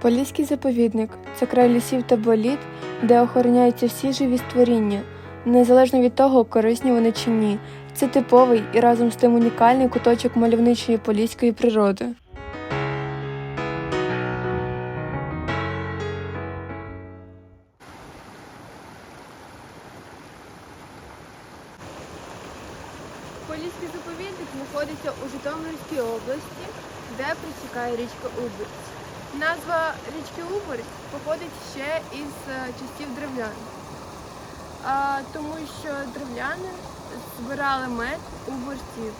Поліський заповідник це край лісів та боліт, де охороняються всі живі створіння, незалежно від того, корисні вони чи ні. Це типовий і разом з тим унікальний куточок мальовничої поліської природи. Поліський заповідник знаходиться у Житомирській області, де протікає річка Уберць. Назва річки Уберць походить ще із е, часів древлян, тому що древляни збирали мед у борців.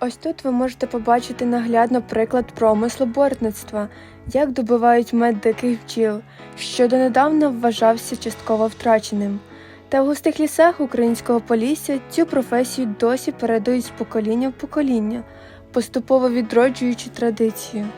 Ось тут ви можете побачити наглядно приклад промислу бортництва, як добувають мед диких бджіл, що донедавна вважався частково втраченим. Та в густих лісах українського полісся цю професію досі передають з покоління в покоління, поступово відроджуючи традицію.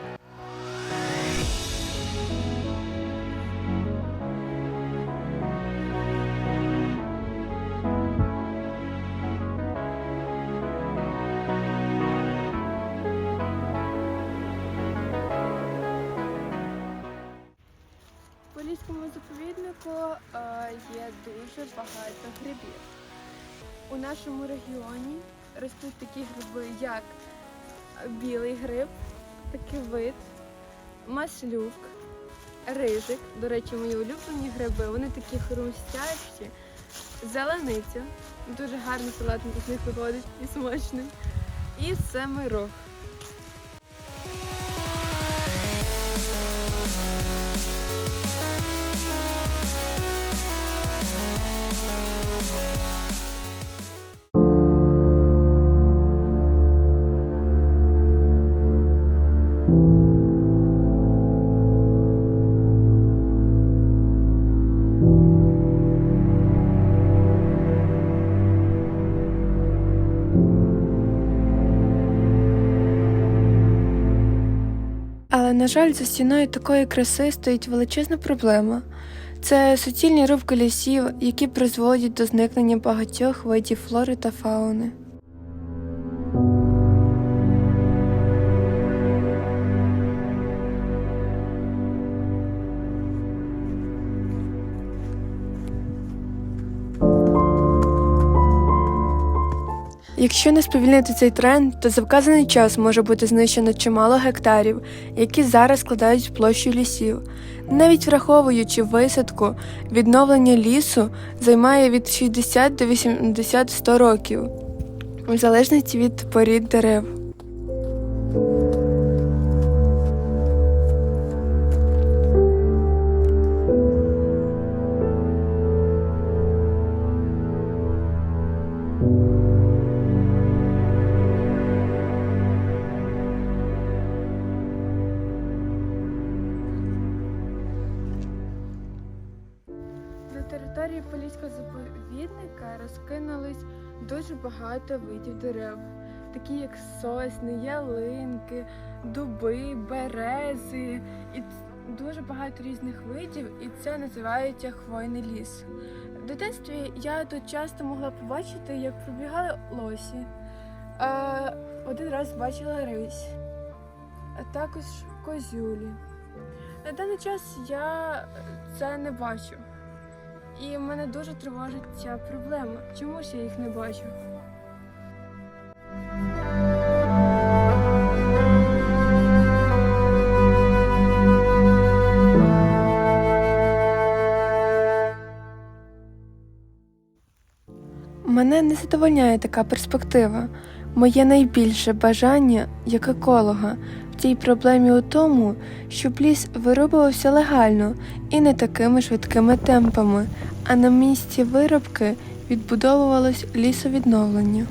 Заповіднику е, є дуже багато грибів. У нашому регіоні ростуть такі гриби, як білий гриб, такий вид, маслюк, рижик. До речі, мої улюблені гриби, вони такі хрустящі, зелениця. Дуже гарний салат з них виходить і смачний. І семирог. Але, на жаль, за стіною такої краси стоїть величезна проблема. Це суцільні рубки лісів, які призводять до зникнення багатьох видів флори та фауни. Якщо не сповільнити цей тренд, то за вказаний час може бути знищено чимало гектарів, які зараз складають площу лісів. Навіть враховуючи висадку, відновлення лісу займає від 60 до 80-100 років, в залежності від порід дерев. Поліського заповідника розкинулись дуже багато видів дерев, такі як сосни, ялинки, дуби, берези і дуже багато різних видів, і це називається хвойний ліс. В дитинстві я тут часто могла побачити, як пробігали лосі. А, один раз бачила рись, а також козюлі. На даний час я це не бачу. І мене дуже тривожить ця проблема. Чому ж я їх не бачу? Мене не задовольняє така перспектива. Моє найбільше бажання як еколога цій проблемі у тому, щоб ліс вирубувався легально і не такими швидкими темпами, а на місці виробки відбудовувалось лісовідновлення.